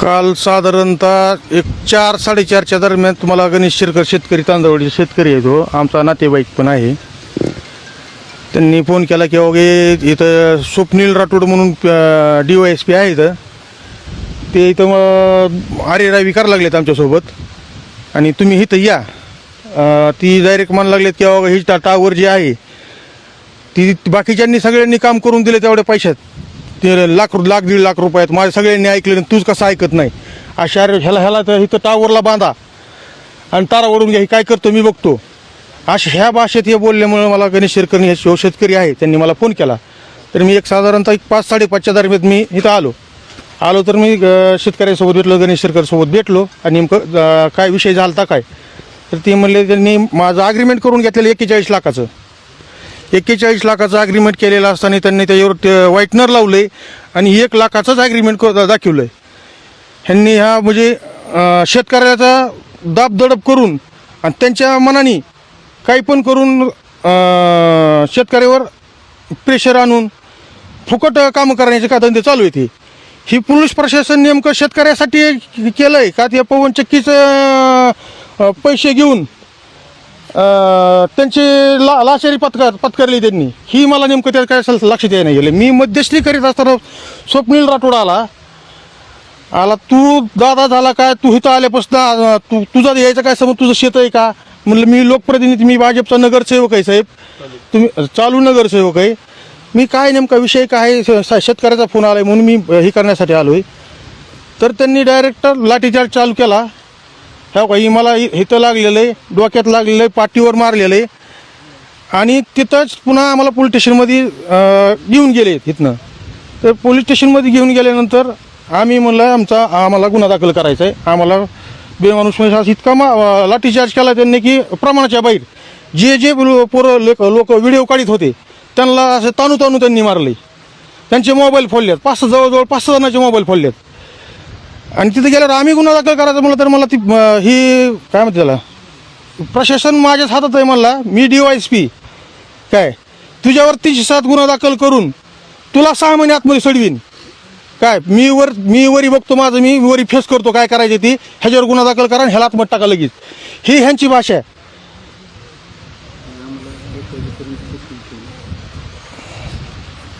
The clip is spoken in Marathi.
काल साधारणतः एक चार साडेचारच्या दरम्यान तुम्हाला गणेश शिरकर शेतकरी तांदवडीचे शेतकरी आहे तो हो. आमचा नातेवाईक पण आहे. त्यांनी फोन केला की अगे इथं स्वप्नील राठोड म्हणून डी वाय एस पी आहे इथं. ते इथं मग करायला लागलेत आमच्यासोबत. आणि तुम्ही इथं या. ती डायरेक्ट म्हणायला लागलेत की अहो, ही टावर जी आहे ती बाकीच्यांनी सगळ्यांनी काम करून दिले तेवढ्या पैशात. ते लाख लाख दीड लाख रुपयात माझ्या सगळ्यांनी ऐकले आणि तूच कसं ऐकत नाही. अशा ह्याला ह्याला तर इथं टावरला बांधा. आणि तारावरून घ्या हे काय करतो मी बघतो. अशा ह्या भाषेत हे बोलल्यामुळे मला गणेश शिरकर हे शिव शेतकरी आहे त्यांनी मला फोन केला. तर मी एक साधारणतः एक पाच साडेपाचच्या दरम्यान मी इथं आलो. आलो तर मी अं, शेतकऱ्यासोबत भेटलो गणेश शिरकरसोबत भेटलो. आणि नेमकं काय विषय झाला काय? तर ते म्हणले त्यांनी माझं अग्रीमेंट करून घेतलेलं एक्केचाळीस लाखाचं. एक्केचाळीस लाखाचं अग्रीमेंट केलेलं असताना त्यांनी त्याच्यावर ते व्हाईटनर लावले आणि एक लाखाचंच अग्रीमेंट दाखवलं आहे ह्यांनी ह्या म्हणजे शेतकऱ्याचा दाब दडप करून आणि त्यांच्या मनाने काही पण करून शेतकऱ्यावर प्रेशर आणून फुकट कामं करण्याचे का धंदे चालू आहे ते ही पोलीस प्रशासन नेमकं शेतकऱ्यासाठी केलं आहे का? ते पवन चक्कीचं पैसे घेऊन त्यांची ला लाशारी पत्कार पत्करली त्यांनी. ही मला नेमकं त्यात काय असेल लक्षात यायला गेलं. मी मध्यस्थी करीत असताना स्वप्नील राठोड आला. आला तू दादा झाला काय? तू इथं आल्यापासून तू तुझा यायचं काय? समज तुझं शेत आहे का? म्हणलं मी लोकप्रतिनिधी मी भाजपचा नगरसेवक आहे साहेब. तुम्ही चालू नगरसेवक आहे. मी काय नेमका विषय काय आहे? शेतकऱ्याचा फोन आलाय म्हणून मी हे करण्यासाठी आलो आहे तर त्यांनी डायरेक्ट लाठीचार्ज चालू केला. ह्या बाई मला इथं लागलेलं आहे डोक्यात लागलेलं आहे पाठीवर मारलेलं आहे. आणि तिथंच पुन्हा आम्हाला पोलीस स्टेशनमध्ये घेऊन गेले इथनं. तर पोलीस स्टेशनमध्ये घेऊन गेल्यानंतर आम्ही म्हणलं आमचा आम्हाला गुन्हा दाखल करायचा आहे. आम्हाला बेमानुस म्हणजे असं इतका मा लाठीचार्ज केला त्यांनी की प्रमाणाच्या बाहेर. जे जे पोरं लोक लोक व्हिडिओ काढत होते त्यांना असं ताणू ताणू त्यांनी मारले. त्यांचे मोबाईल फोडलेत. पाच जवळजवळ पाच सहा जणांचे मोबाईल फोडलेत. आणि तिथे गेल्यावर आम्ही गुन्हा दाखल करायचं म्हणलं तर मला ती ही काय म्हणते त्याला? प्रशासन माझ्याच हातात आहे म्हणला मी डी वाय एस पी काय? तुझ्यावर तीनशे सात गुन्हा दाखल करून तुला सहा महिने आतमध्ये सोडवीन. काय? मी वर मी वरी बघतो माझं मी वरी फेस करतो काय करायचे ती. ह्याच्यावर गुन्हा दाखल करा आणि ह्याला आतमध्ये टाका लगेच. ही ह्यांची भाषा आहे.